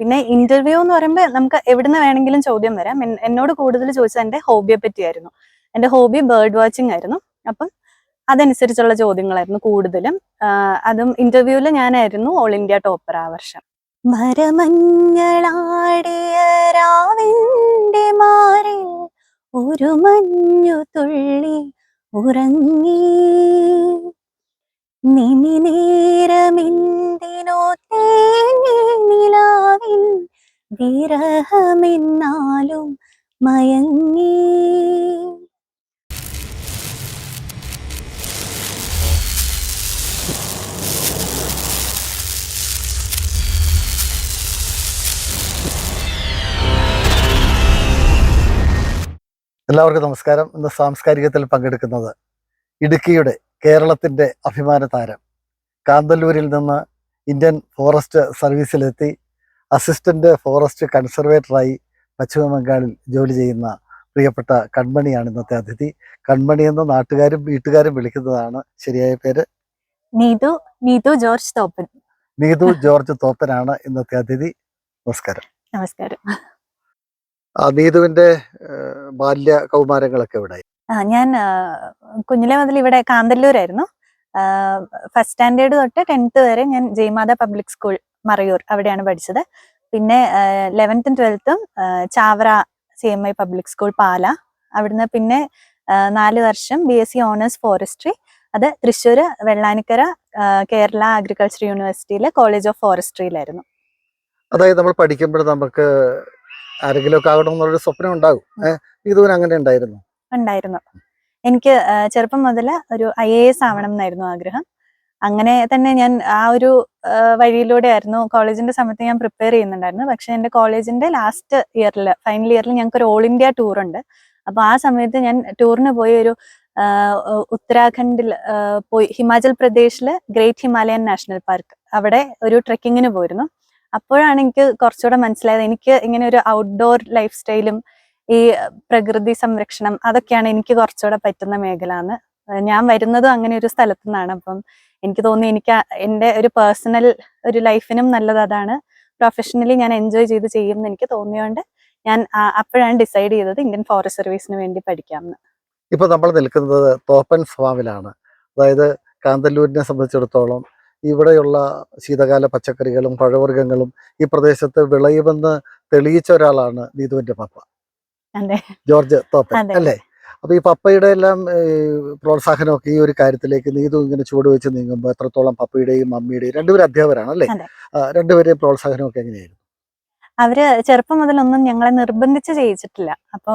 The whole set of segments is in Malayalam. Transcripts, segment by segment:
പിന്നെ ഇന്റർവ്യൂ എന്ന് പറയുമ്പോൾ നമുക്ക് എവിടുന്ന് വേണമെങ്കിലും ചോദ്യം വരാം. എന്നോട് കൂടുതൽ ചോദിച്ചത് എന്റെ ഹോബിയെ പറ്റിയായിരുന്നു. എന്റെ ഹോബി ബേർഡ് വാച്ചിങ് ആയിരുന്നു. അപ്പം അതനുസരിച്ചുള്ള ചോദ്യങ്ങളായിരുന്നു കൂടുതലും. അതും ഇന്റർവ്യൂവിൽ ഞാനായിരുന്നു ഓൾ ഇന്ത്യ ടോപ്പർ ആ വർഷം. മരമഞ്ഞളാടിയ രാവിന്റെ മാറിൽ ഒരു മഞ്ഞു തുള്ളി ഉറങ്ങി. നിനി വിരഹമെന്നാലും മയങ്ങി. എല്ലാവർക്കും നമസ്കാരം. ഇന്ന് സാംസ്കാരികത്തിൽ പങ്കെടുക്കുന്നത് ഇടുക്കിയുടെ കേരളത്തിന്റെ അഭിമാന താരം കാന്തല്ലൂരിൽ നിന്ന് ഇന്ത്യൻ ഫോറസ്റ്റ് സർവീസിലെത്തി അസിസ്റ്റന്റ് ഫോറസ്റ്റ് കൺസർവേറ്ററായി പശ്ചിമ ബംഗാളിൽ ജോലി ചെയ്യുന്ന പ്രിയപ്പെട്ട കൺമണിയാണ് ഇന്നത്തെ അതിഥി. കൺമണി എന്ന നാട്ടുകാരും വീട്ടുകാരും വിളിക്കുന്നതാണ്. ശരിയായ പേര്? നീതു നീതു ജോർജ് തോപ്പൻ. നീതു ജോർജ് തോപ്പനാണ് ഇന്നത്തെ അതിഥി. നമസ്കാരം. നമസ്കാരം. നീതുവിന്റെ ബാല്യ കൗമാരങ്ങളൊക്കെ ഇവിടെ ഞാൻ കുഞ്ഞിലെ മുതൽ ഇവിടെ കാന്തല്ലൂരായിരുന്നു. ഫസ്റ്റ് സ്റ്റാൻഡേർഡ് തൊട്ട് ടെൻത്ത് വരെ ഞാൻ ജയ്മാത പബ്ലിക് സ്കൂൾ മറയൂർ അവിടെയാണ് പഠിച്ചത്. പിന്നെ ലെവൻത്തും ട്വൽത്തും Chavara C M I public school Pala. അവിടുന്ന് പിന്നെ നാല് വർഷം B S C honours forestry അത് തൃശ്ശൂർ വെള്ളാനിക്കര കേരള അഗ്രികൾച്ചർ യൂണിവേഴ്സിറ്റിയിലെ കോളേജ് ഓഫ് ഫോറസ്ട്രിയിലായിരുന്നു അതായത് നമ്മൾ പഠിക്കുമ്പോൾ നമുക്ക് ആരെങ്കിലും ഒക്കെ ആകണം എന്നുള്ളൊരു സ്വപ്നം ഉണ്ടാകും. ഇതുവരെ അങ്ങനെ ഉണ്ടായിരുന്നു. ഉണ്ടായിരുന്നു. എനിക്ക് ചെറുപ്പം മുതൽ ഒരു ഐ എ എസ് ആവണം എന്നായിരുന്നു ആഗ്രഹം. അങ്ങനെ തന്നെ ഞാൻ ആ ഒരു വഴിയിലൂടെ ആയിരുന്നു കോളേജിന്റെ സമയത്ത് ഞാൻ പ്രിപ്പയർ ചെയ്യുന്നുണ്ടായിരുന്നു പക്ഷെ എന്റെ കോളേജിന്റെ ലാസ്റ്റ് ഇയറിൽ ഫൈനൽ ഇയറിൽ ഞങ്ങൾക്ക് ഒരു ഓൾ ഇന്ത്യ ടൂർ ഉണ്ട്. അപ്പൊ ആ സമയത്ത് ഞാൻ ടൂറിന് പോയി ഒരു ഉത്തരാഖണ്ഡിൽ പോയി ഹിമാചൽ പ്രദേശിലെ ഗ്രേറ്റ് ഹിമാലയൻ നാഷണൽ പാർക്ക് അവിടെ ഒരു ട്രെക്കിങ്ങിന് പോയിരുന്നു. അപ്പോഴാണ് എനിക്ക് കുറച്ചുകൂടെ മനസ്സിലായത്. എനിക്ക് ഇങ്ങനെ ഒരു ഔട്ട്ഡോർ ലൈഫ് സ്റ്റൈലും ഈ പ്രകൃതി സംരക്ഷണം അതൊക്കെയാണ് എനിക്ക് കുറച്ചുകൂടെ പറ്റുന്ന മേഖല എന്ന് ഞാൻ വരുന്നതും അങ്ങനെ ഒരു സ്ഥലത്തു നിന്നാണ് അപ്പം എനിക്ക് തോന്നി എനിക്ക് എന്റെ ഒരു പേഴ്സണൽ ഒരു ലൈഫിനും നല്ലത് അതാണ്. പ്രൊഫഷണലി ഞാൻ എൻജോയ് ചെയ്ത് ചെയ്യും എന്ന് എനിക്ക് തോന്നിയോണ്ട് ഞാൻ അപ്പോഴാണ് ഡിസൈഡ് ചെയ്തത് ഇന്ത്യൻ ഫോറസ്റ്റ് സർവീസിന് വേണ്ടി പഠിക്കാമെന്ന്. ഇപ്പൊ നമ്മൾ നിൽക്കുന്നത് തോപ്പൻ ഫാമിലാണ്. അതായത് കാന്തല്ലൂരിനെ സംബന്ധിച്ചിടത്തോളം ഇവിടെയുള്ള ശീതകാല പച്ചക്കറികളും പഴവർഗങ്ങളും ഈ പ്രദേശത്ത് വിളയുമെന്ന് തെളിയിച്ച ഒരാളാണ് നീതുവിന്റെ പപ്പ. ജോർജ് തോപ്പൻ അല്ലേ? അപ്പൊ ഈ പപ്പയുടെ എല്ലാം പ്രോത്സാഹനമൊക്കെ ഈ ഒരു കാര്യത്തിലേക്ക് നീതു ഇങ്ങനെ ചുവട് വെച്ച് നീങ്ങുമ്പോൾ എത്രത്തോളം പപ്പയുടെയും മമ്മിയുടെയും രണ്ടുപേരും അധ്യാപകരാണ് അല്ലേ രണ്ടുപേരെയും പ്രോത്സാഹനമൊക്കെ എങ്ങനെയായിരുന്നു? അവർ ചെറുപ്പം മുതലൊന്നും ഞങ്ങളെ നിർബന്ധിച്ച് ചെയ്യിച്ചിട്ടില്ല. അപ്പോ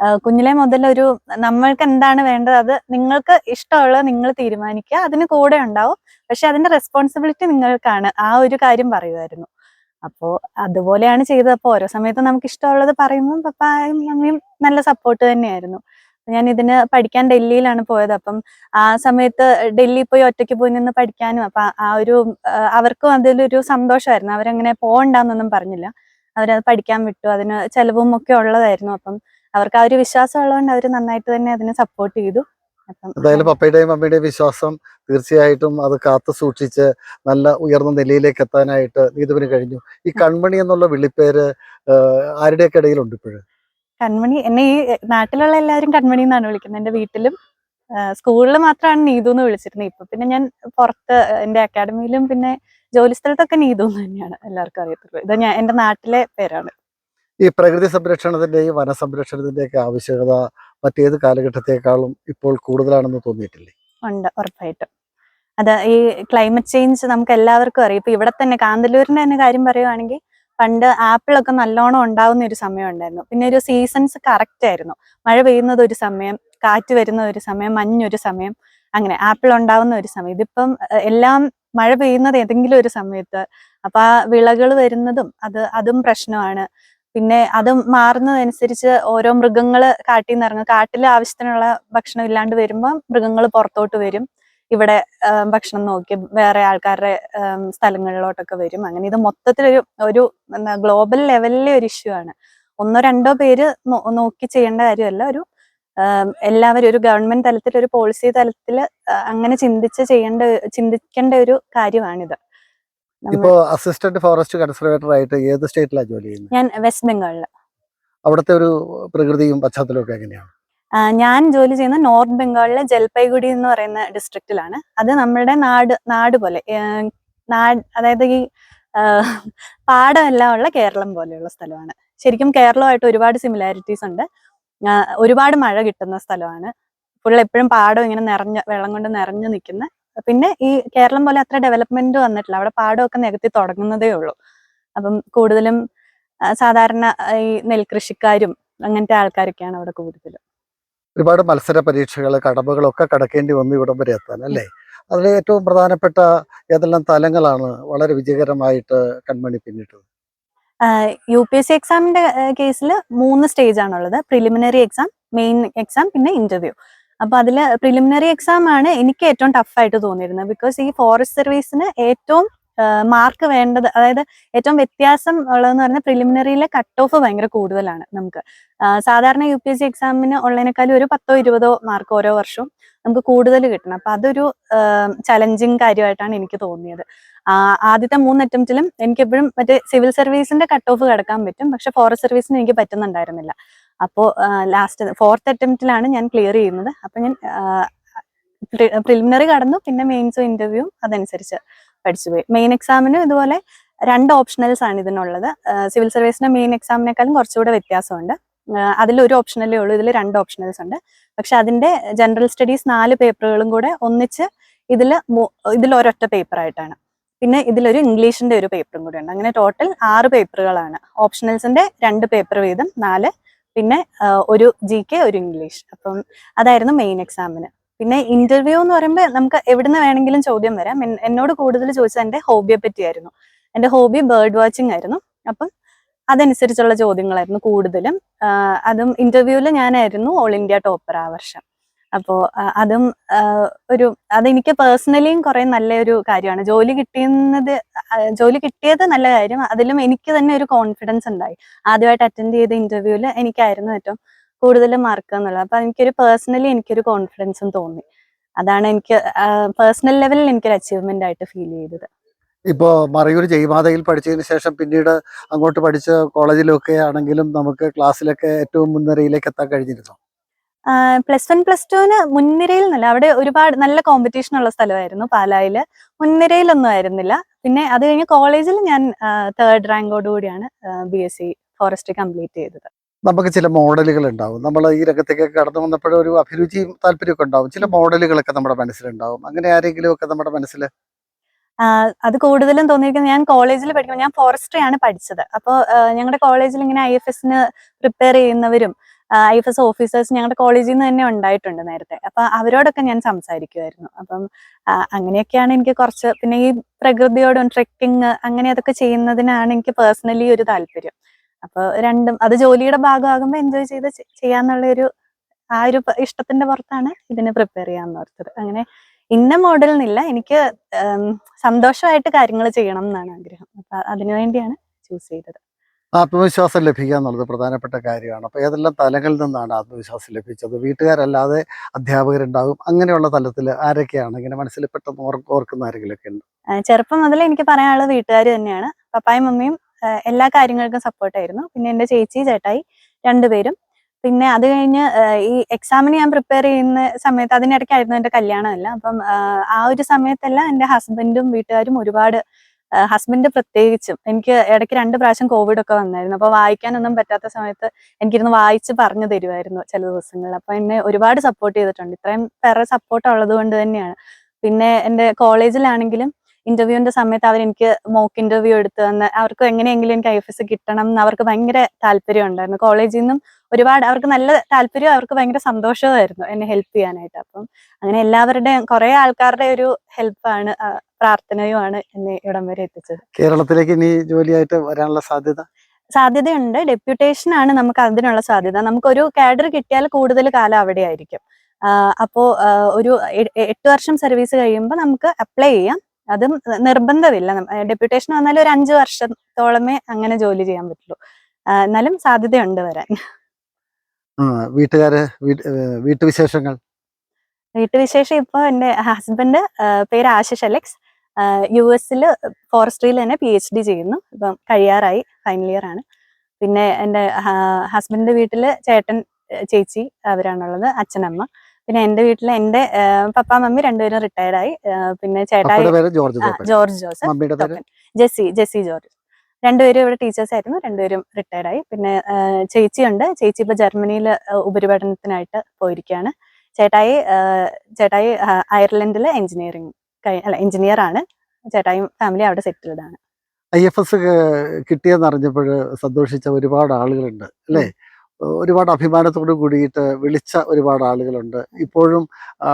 ആ, കുഞ്ഞിലെ മുതൽ ഒരു നമ്മൾക്ക് എന്താണ് വേണ്ടത്? അത് നിങ്ങൾക്ക് ഇഷ്ടമുള്ളത് നിങ്ങൾ തീരുമാനിക്കുക. അതിന് കൂടെ ഉണ്ടാവും. പക്ഷെ അതിന്റെ റെസ്പോൺസിബിലിറ്റി നിങ്ങൾക്കാണ്. ആ ഒരു കാര്യം പറയുമായിരുന്നു. അപ്പോ അതുപോലെയാണ് ചെയ്തത്. അപ്പോ ഓരോ സമയത്തും നമുക്ക് ഇഷ്ടമുള്ളത് പറയുമ്പോൾ പപ്പായും മമ്മിയും നല്ല സപ്പോർട്ട് തന്നെയായിരുന്നു. ഞാൻ ഇതിന് പഠിക്കാൻ ഡൽഹിയിലാണ് പോയത്. അപ്പം ആ സമയത്ത് ഡൽഹി പോയി ഒറ്റയ്ക്ക് പോയി നിന്ന് പഠിക്കാനും അപ്പൊ ആ ഒരു അവർക്കും അതിലൊരു സന്തോഷമായിരുന്നു. അവരങ്ങനെ പോകണ്ടെന്നൊന്നും പറഞ്ഞില്ല. അവരത് പഠിക്കാൻ വിട്ടു. അതിന് ചെലവും ഒക്കെ ഉള്ളതായിരുന്നു. അപ്പം അവർക്ക് ആ ഒരു വിശ്വാസം ഉള്ളതുകൊണ്ട് അവർ നന്നായിട്ട് തന്നെ അതിനെ സപ്പോർട്ട് ചെയ്തു. എന്തായാലും പപ്പയുടെയും മമ്മിയുടെയും വിശ്വാസം തീർച്ചയായിട്ടും അത് കാത്തു സൂക്ഷിച്ച് നല്ല ഉയർന്ന നിലയിലേക്ക് എത്താനായിട്ട് നീതുവിന് കഴിഞ്ഞു. ഈ കൺമണി എന്നുള്ള വിളിപ്പേര് ആരുടെയൊക്കെ ഇടയിലുണ്ട് ഇപ്പോഴും? കൺമണി എന്നെ ഈ നാട്ടിലുള്ള എല്ലാവരും കൺമണി എന്നാണ് വിളിക്കുന്നത്. എന്റെ വീട്ടിലും സ്കൂളിൽ മാത്രമാണ് നീതു എന്ന് വിളിച്ചിരുന്നത്. ഇപ്പൊ പിന്നെ ഞാൻ പുറത്ത് എന്റെ അക്കാഡമിയിലും പിന്നെ ജോലി സ്ഥലത്തൊക്കെ നീതു എന്ന് തന്നെയാണ് എല്ലാവർക്കും അറിയത്തുള്ളൂ. ഇത് ഞാൻ എന്റെ നാട്ടിലെ പേരാണ്. ഈ പ്രകൃതി സംരക്ഷണത്തിന്റെയും വനസംരക്ഷണത്തിന്റെയും ഒക്കെ ആവശ്യകത മറ്റേത് കാലഘട്ടത്തെക്കാളും ഇപ്പോൾ കൂടുതലാണെന്ന് തോന്നിയിട്ടില്ലേ? ഉണ്ട് ഉറപ്പായിട്ടും. അത് ഈ ക്ലൈമറ്റ് ചേഞ്ച് നമുക്ക് എല്ലാവർക്കും അറിയാം. ഇപ്പൊ ഇവിടെ തന്നെ കാന്തല്ലൂരിന്റെ തന്നെ കാര്യം പറയുവാണെങ്കിൽ പണ്ട് ആപ്പിളൊക്കെ നല്ലോണം ഉണ്ടാവുന്ന ഒരു സമയം ഉണ്ടായിരുന്നു. പിന്നെ ഒരു സീസൺസ് കറക്റ്റ് ആയിരുന്നു. മഴ പെയ്യുന്നത് ഒരു സമയം കാറ്റ് വരുന്ന ഒരു സമയം മഞ്ഞൊരു സമയം അങ്ങനെ ആപ്പിൾ ഉണ്ടാവുന്ന ഒരു സമയം. ഇതിപ്പം എല്ലാം മഴ പെയ്യുന്നത് ഏതെങ്കിലും ഒരു സമയത്ത്. അപ്പൊ ആ വിളകൾ വരുന്നതും അത് അതും പ്രശ്നമാണ്. പിന്നെ അത് മാറുന്നതനുസരിച്ച് ഓരോ മൃഗങ്ങൾ കാട്ടിൽ നിന്ന് ഇറങ്ങും. കാട്ടിൽ ആവശ്യത്തിനുള്ള ഭക്ഷണം ഇല്ലാണ്ട് വരുമ്പോൾ മൃഗങ്ങൾ പുറത്തോട്ട് വരും. ഇവിടെ ഭക്ഷണം നോക്കി വേറെ ആൾക്കാരുടെ സ്ഥലങ്ങളിലോട്ടൊക്കെ വരും. അങ്ങനെ ഇത് മൊത്തത്തിലൊരു ഒരു എന്താ ഗ്ലോബൽ ലെവലിലെ ഒരു ഇഷ്യൂ ആണ്. ഒന്നോ രണ്ടോ പേര് നോക്കി ചെയ്യേണ്ട കാര്യമല്ല. ഒരു എല്ലാവരും ഒരു ഗവൺമെന്റ് തലത്തിൽ ഒരു പോളിസി തലത്തിൽ അങ്ങനെ ചിന്തിച്ച് ചെയ്യേണ്ട ചിന്തിക്കേണ്ട ഒരു കാര്യമാണിത്. ഇപ്പോ അസിസ്റ്റന്റ് ഫോറസ്റ്റ് കൺസർവേറ്റർ ആയിട്ട് ഏത് സ്റ്റേറ്റിലാണ് ജോലി ചെയ്യുന്നത്? ഞാൻ വെസ്റ്റ് ബംഗാളിൽ അവിടുത്തെ ഒരു പ്രകൃതിയും പശ്ചാത്തലവും ഒക്കെ എങ്ങനെയാണ്? ഞാൻ ജോലി ചെയ്യുന്ന നോർത്ത് ബംഗാളിലെ ജൽപൈഗുഡി എന്ന് പറയുന്ന ഡിസ്ട്രിക്റ്റിലാണ് അത് നമ്മുടെ നാട് നാട് പോലെ നാട് അതായത് ഈ പാടമെല്ലാം ഉള്ള കേരളം പോലെയുള്ള സ്ഥലമാണ്. ശരിക്കും കേരളമായിട്ട് ഒരുപാട് സിമിലാരിറ്റീസ് ഉണ്ട്. ഒരുപാട് മഴ കിട്ടുന്ന സ്ഥലമാണ്. ഫുൾ എപ്പോഴും പാടം ഇങ്ങനെ നിറഞ്ഞ വെള്ളം കൊണ്ട് നിറഞ്ഞു നിൽക്കുന്ന. പിന്നെ ഈ കേരളം പോലെ അത്ര ഡെവലപ്മെന്റ് വന്നിട്ടില്ല. അവിടെ പാടമൊക്കെ നികത്തി തുടങ്ങുന്നതേ ഉള്ളൂ. അപ്പം കൂടുതലും സാധാരണ ഈ നെൽകൃഷിക്കാരും അങ്ങനത്തെ ആൾക്കാരൊക്കെയാണ് അവിടെ കൂടുതലും. ഒരുപാട് മത്സര പരീക്ഷകൾ കടമ്പകളൊക്കെ കടക്കേണ്ടി വന്നു ഇവിടം വരെ എത്താൻ അല്ലേ? അതിൽ ഏറ്റവും പ്രധാനപ്പെട്ട ഏതെല്ലാം തലങ്ങളാണ് വളരെ വിജയകരമായിട്ട് കൺമണി പിന്നിട്ടത്? യു പി എസ് സി എക്സാമിന്റെ കേസിൽ മൂന്ന് സ്റ്റേജ് ആണുള്ളത് പ്രിലിമിനറി എക്സാം മെയിൻ എക്സാം പിന്നെ ഇന്റർവ്യൂ. അപ്പൊ അതിൽ പ്രിലിമിനറി എക്സാം ആണ് എനിക്ക് ഏറ്റവും ടഫായിട്ട് തോന്നിയിരുന്നത്. ബിക്കോസ് ഈ ഫോറസ്റ്റ് സർവീസിന് ഏറ്റവും മാർക്ക് വേണ്ടത് അതായത് ഏറ്റവും വ്യത്യാസം ഉള്ളതെന്ന് പറഞ്ഞാൽ പ്രിലിമിനറിയിലെ കട്ട് ഓഫ് ഭയങ്കര കൂടുതലാണ് നമുക്ക്. സാധാരണ യു പി എസ് സി എക്സാമിന് ഉള്ളതിനേക്കാളും ഒരു പത്തോ ഇരുപതോ മാർക്ക് ഓരോ വർഷവും നമുക്ക് കൂടുതൽ കിട്ടണം. അപ്പൊ അതൊരു ചലഞ്ചിങ് കാര്യമായിട്ടാണ് എനിക്ക് തോന്നിയത്. ആദ്യത്തെ മൂന്ന് അറ്റംപ്റ്റിലും എനിക്ക് എപ്പോഴും മറ്റേ സിവിൽ സർവീസിന്റെ കട്ട് ഓഫ് കിടക്കാൻ പറ്റും. പക്ഷെ ഫോറസ്റ്റ് സർവീസിന് എനിക്ക് പറ്റുന്നുണ്ടായിരുന്നില്ല. അപ്പോ ലാസ്റ്റ് ഫോർത്ത് അറ്റംപ്റ്റിലാണ് ഞാൻ ക്ലിയർ ചെയ്യുന്നത്. അപ്പൊ ഞാൻ പ്രിലിമിനറി കടന്നു. പിന്നെ മെയിൻസും ഇന്റർവ്യൂവും അതനുസരിച്ച് പഠിച്ചുപോയി. മെയിൻ എക്സാമിന് ഇതുപോലെ രണ്ട് ഓപ്ഷണൽസ് ആണ് ഇതിനുള്ളത്. സിവിൽ സർവീസിന്റെ മെയിൻ എക്സാമിനേക്കാളും കുറച്ചുകൂടെ വ്യത്യാസമുണ്ട്. അതിൽ ഒരു ഓപ്ഷനലേ ഉള്ളൂ ഇതിൽ രണ്ട് ഓപ്ഷണൽസ് ഉണ്ട്. പക്ഷെ അതിന്റെ ജനറൽ സ്റ്റഡീസ് നാല് പേപ്പറുകളും കൂടെ ഒന്നിച്ച് ഇതിൽ ഇതിൽ ഒരൊറ്റ പേപ്പർ ആയിട്ടാണ്. പിന്നെ ഇതിലൊരു ഇംഗ്ലീഷിന്റെ ഒരു പേപ്പറും കൂടെ ഉണ്ട് അങ്ങനെ ടോട്ടൽ ആറ് പേപ്പറുകളാണ് ഓപ്ഷണൽസിന്റെ രണ്ട് പേപ്പർ വീതം നാല് പിന്നെ ഒരു ജി ഒരു ഇംഗ്ലീഷ് അപ്പം അതായിരുന്നു മെയിൻ എക്സാമിന് പിന്നെ ഇന്റർവ്യൂ എന്ന് പറയുമ്പോൾ നമുക്ക് എവിടുന്ന് വേണമെങ്കിലും ചോദ്യം വരാം. എന്നോട് കൂടുതൽ ചോദിച്ചത് എന്റെ ഹോബിയെ പറ്റിയായിരുന്നു. എന്റെ ഹോബി ബേർഡ് വാച്ചിങ് ആയിരുന്നു. അപ്പം അതനുസരിച്ചുള്ള ചോദ്യങ്ങളായിരുന്നു കൂടുതലും. അതും ഇന്റർവ്യൂവിൽ ഞാനായിരുന്നു ഓൾ ഇന്ത്യ ടോപ്പർ ആ വർഷം. അപ്പോൾ അതും ഒരു അതെനിക്ക് പേഴ്സണലിയും കുറെ നല്ലൊരു കാര്യമാണ്. ജോലി കിട്ടിയുന്നത് ജോലി കിട്ടിയത് നല്ല കാര്യം. അതിലും എനിക്ക് തന്നെ ഒരു കോൺഫിഡൻസ് ഉണ്ടായി. ആദ്യമായിട്ട് അറ്റൻഡ് ചെയ്ത ഇന്റർവ്യൂവിൽ എനിക്കായിരുന്നു ഏറ്റവും കൂടുതൽ മാർക്ക് എന്നുള്ളത്. അപ്പൊ എനിക്കൊരു പേഴ്സണലി എനിക്കൊരു കോൺഫിഡൻസും തോന്നി. അതാണ് എനിക്ക് പേഴ്സണൽ ലെവലിൽ എനിക്കൊരു അച്ചീവ്മെന്റ് ആയിട്ട് ഫീൽ ചെയ്തത്. ഇപ്പോ മറയൂർ ജയ്മാതയിൽ പഠിച്ചതിന് ശേഷം പിന്നീട് അങ്ങോട്ട് പഠിച്ച കോളേജിലൊക്കെ ആണെങ്കിലും നമുക്ക് ക്ലാസ്സിലൊക്കെ ഏറ്റവും മുൻനിരയിലേക്ക് എത്താൻ കഴിഞ്ഞിരുന്നു? പ്ലസ് വൺ പ്ലസ് ടുവിന് മുൻനിരയിൽ നിന്നല്ല. അവിടെ ഒരുപാട് നല്ല കോമ്പറ്റീഷൻ ഉള്ള സ്ഥലമായിരുന്നു പാലായിൽ. മുൻനിരയിലൊന്നും ആയിരുന്നില്ല. പിന്നെ അത് കഴിഞ്ഞ് കോളേജിൽ ഞാൻ third റാങ്കോടുകൂടിയാണ് B S C forest complete ചെയ്തത്. നമുക്ക് ചില മോഡലുകൾ ഉണ്ടാവും. നമ്മൾ ഈ രംഗത്തേക്ക് കടന്നു വന്നപ്പോഴും ഒരു അഭിരുചിയും താല്പര്യമൊക്കെ ഉണ്ടാവും. ചില മോഡലുകളൊക്കെ നമ്മുടെ മനസ്സിലുണ്ടാവും. അങ്ങനെ ആരെങ്കിലും ഒക്കെ നമ്മുടെ മനസ്സിൽ അത് കൂടുതലും തോന്നിയിരിക്കുന്നത് ഞാൻ കോളേജിൽ പഠിക്കുമ്പോൾ ഞാൻ ഫോറസ്ട്രി ആണ് പഠിച്ചത്. അപ്പോൾ ഞങ്ങളുടെ കോളേജിൽ ഇങ്ങനെ ഐ എഫ് എസിന് പ്രിപ്പയർ ചെയ്യുന്നവരും ഐ എഫ് എസ് ഓഫീസേഴ്സ് ഞങ്ങളുടെ കോളേജിൽ നിന്ന് തന്നെ ഉണ്ടായിട്ടുണ്ട് നേരത്തെ. അപ്പൊ അവരോടൊക്കെ ഞാൻ സംസാരിക്കുമായിരുന്നു അപ്പം അങ്ങനെയൊക്കെയാണ് എനിക്ക് കുറച്ച് പിന്നെ ഈ പ്രകൃതിയോടും ട്രെക്കിങ് അങ്ങനെ അതൊക്കെ ചെയ്യുന്നതിനാണ് എനിക്ക് പേഴ്സണലി ഒരു താല്പര്യം. അപ്പൊ രണ്ടും അത് ജോലിയുടെ ഭാഗമാകുമ്പോൾ എൻജോയ് ചെയ്ത് ചെയ്യാന്നുള്ള ഒരു ആ ഒരു ഇഷ്ടത്തിന്റെ പുറത്താണ് ഇതിനെ പ്രിപ്പയർ ചെയ്യാന്ന് ഓർത്തത് അങ്ങനെ ഇന്ന മോഡൽ എന്നില്ല എനിക്ക് സന്തോഷമായിട്ട് കാര്യങ്ങൾ ചെയ്യണം എന്നാണ് ആഗ്രഹം. അപ്പൊ അതിനുവേണ്ടിയാണ് ചൂസ് ചെയ്തത്. ആത്മവിശ്വാസം ലഭിക്കുക എന്നുള്ളത് പ്രധാനപ്പെട്ട കാര്യമാണ്. അപ്പോൾ ഏതെല്ലാം തലങ്ങളിൽ നിന്നാണ് ആത്മവിശ്വാസം ലഭിച്ചത്? വീട്ടുകാരല്ലാതെ അധ്യാപകരുണ്ടാകും. അങ്ങനെയുള്ള തലത്തിൽ ആരൊക്കെയാണ്? ഇങ്ങനെ മനസ്സിൽ പെട്ടെന്ന് ഓർ ഓർക്കുന്ന ആരെങ്കിലും ഒക്കെ ഉണ്ട് ചെറുപ്പം മുതലേ എനിക്ക് പറയാനുള്ളത് വീട്ടുകാർ തന്നെയാണ്. പപ്പായും മമ്മിയും എല്ലാ കാര്യങ്ങൾക്കും സപ്പോർട്ടായിരുന്നു പിന്നെ എന്റെ ചേച്ചി ചേട്ടായി രണ്ടുപേരും. പിന്നെ അത് കഴിഞ്ഞ് ഈ എക്സാമിന് ഞാൻ പ്രിപ്പയർ ചെയ്യുന്ന സമയത്ത് അതിനിടയ്ക്കായിരുന്നു എന്റെ കല്യാണമല്ല. അപ്പം ആ, ഒരു സമയത്തെല്ലാം എന്റെ ഹസ്ബൻഡും വീട്ടുകാരും ഒരുപാട് ഹസ്ബൻഡ് പ്രത്യേകിച്ചും എനിക്ക് ഇടയ്ക്ക് രണ്ട് പ്രാവശ്യം കോവിഡ് ഒക്കെ വന്നായിരുന്നു. അപ്പൊ വായിക്കാനൊന്നും പറ്റാത്ത സമയത്ത് എനിക്കിരുന്ന് വായിച്ച് പറഞ്ഞു തരുമായിരുന്നു ചില ദിവസങ്ങളിൽ. അപ്പൊ എന്നെ ഒരുപാട് സപ്പോർട്ട് ചെയ്തിട്ടുണ്ട്. ഇത്രയും പേരുടെ സപ്പോർട്ട് ഉള്ളത് കൊണ്ട് തന്നെയാണ്. പിന്നെ എന്റെ കോളേജിലാണെങ്കിലും ഇന്റർവ്യൂവിന്റെ സമയത്ത് അവർ എനിക്ക് മോക്ക് ഇന്റർവ്യൂ എടുത്ത് തന്ന് അവർക്ക് എങ്ങനെയെങ്കിലും എനിക്ക് ഐ എഫ് എസ് കിട്ടണം എന്ന് അവർക്ക് ഭയങ്കര താല്പര്യം ഉണ്ടായിരുന്നു. കോളേജിൽ നിന്നും ഒരുപാട് അവർക്ക് നല്ല താല്പര്യം അവർക്ക് ഭയങ്കര സന്തോഷമായിരുന്നു എന്നെ ഹെൽപ്പ് ചെയ്യാനായിട്ട്. അപ്പം അങ്ങനെ എല്ലാവരുടെയും കുറെ ആൾക്കാരുടെ ഒരു ഹെൽപ്പാണ് പ്രാർത്ഥനയുമാണ് എന്നെ ഇവിടം വരെ എത്തിച്ചത്. കേരളത്തിലേക്ക് ഇനി ജോലിയായിട്ട് വരാനുള്ള സാധ്യത? സാധ്യതയുണ്ട്. ഡെപ്യൂട്ടേഷൻ ആണ് നമുക്ക് അതിനുള്ള സാധ്യത. നമുക്കൊരു കാഡർ കിട്ടിയാൽ കൂടുതൽ കാലം അവിടെ ആയിരിക്കും അപ്പോ ഒരു എട്ട് വർഷം സർവീസ് കഴിയുമ്പോൾ നമുക്ക് അപ്ലൈ ചെയ്യാം. അതും നിർബന്ധമില്ല. ഡെപ്യൂട്ടേഷൻ വന്നാൽ ഒരു അഞ്ചു വർഷത്തോളമേ അങ്ങനെ ജോലി ചെയ്യാൻ പറ്റുള്ളൂ. എന്നാലും സാധ്യതയുണ്ട് വരാൻ. വീട്ടുകാര് വീട്ടുവിശേഷങ്ങൾ? വീട്ടുവിശേഷം ഇപ്പൊ എന്റെ ഹസ്ബൻഡ് പേര് ആശിഷ് അലക്സ്. യു എസിൽ ഫോറസ്ട്രിയിൽ തന്നെ പി എച്ച് ഡി ചെയ്യുന്നു. ഇപ്പം കഴിയാറായി ഫൈനൽ ഇയർ ആണ്. പിന്നെ എന്റെ ഹസ്ബൻഡിന്റെ വീട്ടിൽ ചേട്ടൻ ചേച്ചി അവരാണുള്ളത് അച്ഛനമ്മ. പിന്നെ എന്റെ വീട്ടിൽ എന്റെ പപ്പ മമ്മി രണ്ടുപേരും റിട്ടയർഡ് ആയി. പിന്നെ ചേട്ടായി George George. Joseph Jessy Jessy George. രണ്ടുപേരും ഇവിടെ ടീച്ചേഴ്സ് ആയിരുന്നു. രണ്ടുപേരും റിട്ടയർഡ് ആയി. പിന്നെ ചേച്ചിയുണ്ട്. ചേച്ചി ഇപ്പൊ ജർമ്മനിയിൽ ഉപരിപഠനത്തിനായിട്ട് പോയിരിക്കുകയാണ്. ചേട്ടായി ചേട്ടായി അയർലൻഡിലെ എഞ്ചിനീയറിംഗ് അല്ല എഞ്ചിനീയർ ആണ്. ചേട്ടായും ഫാമിലി അവിടെ സെറ്റിൽഡ് ആണ് ഐ എഫ് എസ് കിട്ടിയെന്ന് അറിഞ്ഞപ്പോൾ സന്തോഷിച്ച ഒരുപാട് ആളുകളുണ്ട് അല്ലേ? ഒരുപാട് അഭിമാനത്തോട് കൂടിയിട്ട് വിളിച്ച ഒരുപാട് ആളുകളുണ്ട്. ഇപ്പോഴും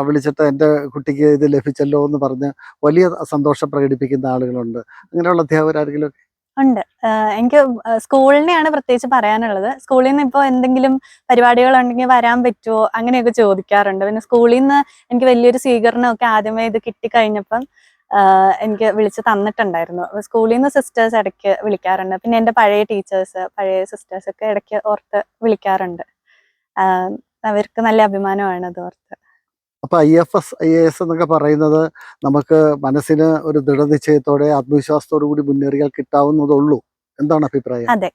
വിളിച്ചിട്ട് എന്റെ കുട്ടിക്ക് ഇത് ലഭിച്ചല്ലോ എന്ന് പറഞ്ഞ് വലിയ സന്തോഷം പ്രകടിപ്പിക്കുന്ന ആളുകളുണ്ട്. അങ്ങനെയുള്ള അധ്യാപകരാരെങ്കിലും ഉണ്ട്. എനിക്ക് സ്കൂളിനെയാണ് പ്രത്യേകിച്ച് പറയാനുള്ളത്. സ്കൂളിൽ നിന്ന് ഇപ്പോൾ എന്തെങ്കിലും പരിപാടികൾ ഉണ്ടെങ്കിൽ വരാൻ പറ്റുമോ? അങ്ങനെയൊക്കെ ചോദിക്കാറുണ്ട്. പിന്നെ സ്കൂളിൽ നിന്ന് എനിക്ക് വലിയൊരു സ്വീകരണമൊക്കെ ആദ്യമേ ഇത് കിട്ടിക്കഴിഞ്ഞപ്പം എനിക്ക് വിളിച്ച് തന്നിട്ടുണ്ടായിരുന്നു. സ്കൂളിൽ നിന്ന് സിസ്റ്റേഴ്സ് ഇടയ്ക്ക് വിളിക്കാറുണ്ട്. പിന്നെ എന്റെ പഴയ ടീച്ചേഴ്സ് പഴയ സിസ്റ്റേഴ്സ് ഒക്കെ ഇടയ്ക്ക് ഓർത്ത് വിളിക്കാറുണ്ട്. അവർക്ക് നല്ല അഭിമാനമാണ് അത് ഓർത്ത്. അപ്പൊ I F S I A S എന്നൊക്കെ പറയുന്നത് നമുക്ക് മനസ്സിന് ഒരു ദൃഢനിശ്ചയത്തോടെ ആത്മവിശ്വാസത്തോടു കൂടി മുന്നേറിയാൽ കിട്ടാവുന്നതുള്ളൂ. എന്താണ് അഭിപ്രായം? അതെ.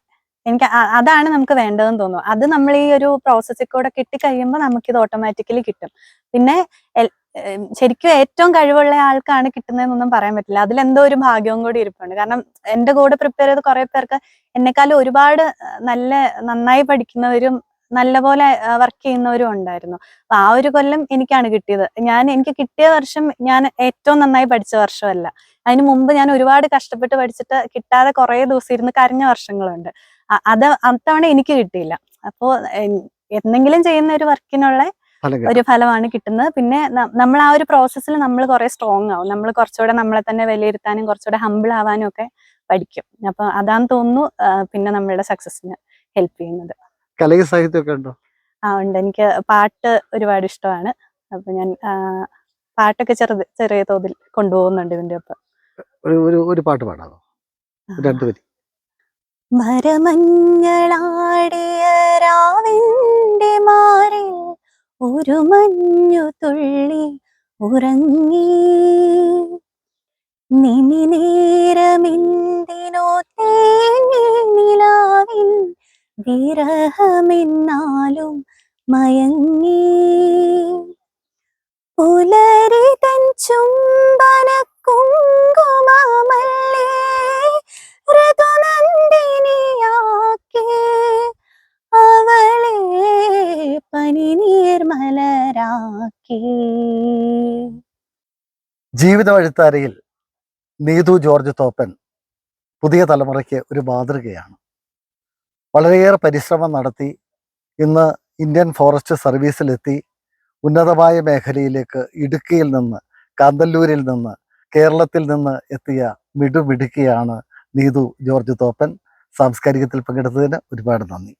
എനിക്ക് അതാണ് നമുക്ക് വേണ്ടതെന്ന് തോന്നുന്നു. അത് നമ്മൾ ഈ ഒരു പ്രോസസ്സിൽ കൂടെ കിട്ടിക്കഴിയുമ്പോൾ നമുക്കിത് ഓട്ടോമാറ്റിക്കലി കിട്ടും. പിന്നെ ശരിക്കും ഏറ്റവും കഴിവുള്ള ആൾക്കാണ് കിട്ടുന്നതെന്നൊന്നും പറയാൻ പറ്റില്ല. അതിലെന്തോ ഒരു ഭാഗ്യവും കൂടി ഇരിപ്പുണ്ട്. കാരണം എന്റെ കൂടെ പ്രിപ്പയർ ചെയ്ത് കുറെ പേർക്ക് എന്നെക്കാളും ഒരുപാട് നല്ല നന്നായി പഠിക്കുന്നവരും നല്ലപോലെ വർക്ക് ചെയ്യുന്നവരും ഉണ്ടായിരുന്നു. അപ്പൊ ആ ഒരു കൊല്ലം എനിക്കാണ് കിട്ടിയത്. ഞാൻ എനിക്ക് കിട്ടിയ വർഷം ഞാൻ ഏറ്റവും നന്നായി പഠിച്ച വർഷമല്ല. അതിന് മുമ്പ് ഞാൻ ഒരുപാട് കഷ്ടപ്പെട്ട് പഠിച്ചിട്ട് കിട്ടാതെ കുറെ ദിവസം ഇരുന്ന് കരഞ്ഞ വർഷങ്ങളുണ്ട്. അത് അത്തവണ എനിക്ക് കിട്ടിയില്ല. അപ്പോ എന്തെങ്കിലും ചെയ്യുന്ന ഒരു വർക്കിനുള്ള ഒരു ഫലമാണ് കിട്ടുന്നത്. പിന്നെ നമ്മൾ ആ ഒരു പ്രോസസ്സിൽ നമ്മൾ കുറെ സ്ട്രോങ് ആവും. നമ്മൾ കുറച്ചുകൂടെ നമ്മളെ തന്നെ വിലയിരുത്താനും കുറച്ചുകൂടെ ഹമ്പിൾ ആവാനും ഒക്കെ പഠിക്കും. അപ്പൊ അതാന്ന് തോന്നുന്നു പിന്നെ നമ്മളുടെ സക്സസിന് ഹെൽപ്പ് ചെയ്യുന്നത്. കലയും സാഹിത്യമൊക്കെ ഉണ്ടോ? ആ ഉണ്ട്. എനിക്ക് പാട്ട് ഒരുപാട് ഇഷ്ടമാണ്. അപ്പൊ ഞാൻ പാട്ടൊക്കെ ചെറുത് ചെറിയ തോതിൽ കൊണ്ടുപോകുന്നുണ്ട് ഇതിന്റെ ഒപ്പം. ഒരു ഒരു പാട്ട് പാടാമോ രണ്ടു വരി. മരമഞ്ഞളാടിയ ഒരു മഞ്ഞു തുള്ളി ഉറങ്ങി. നിമിനേരമെന്തിനോ തേങ്ങി നിലാവിൻ വിരഹമെന്നാലും മയങ്ങി. പുലരിതൻ ചുംബന കുങ്കുമമല്ലേ ജീവിത വഴിത്താരയിൽ നീതു ജോർജ് തോപ്പൻ പുതിയ തലമുറയ്ക്ക് ഒരു മാതൃകയാണ്. വളരെയേറെ പരിശ്രമം നടത്തി ഇന്ന് ഇന്ത്യൻ ഫോറസ്റ്റ് സർവീസിലെത്തി ഉന്നതമായ മേഖലയിലേക്ക് ഇടുക്കിയിൽ നിന്ന് കാന്തല്ലൂരിൽ നിന്ന് കേരളത്തിൽ നിന്ന് എത്തിയ മിടുമിടുക്കിയാണ് നീതു ജോർജ് തോപ്പൻ. സാംസ്കാരികത്തിൽ പങ്കെടുത്തതിന് ഒരുപാട് നന്ദി.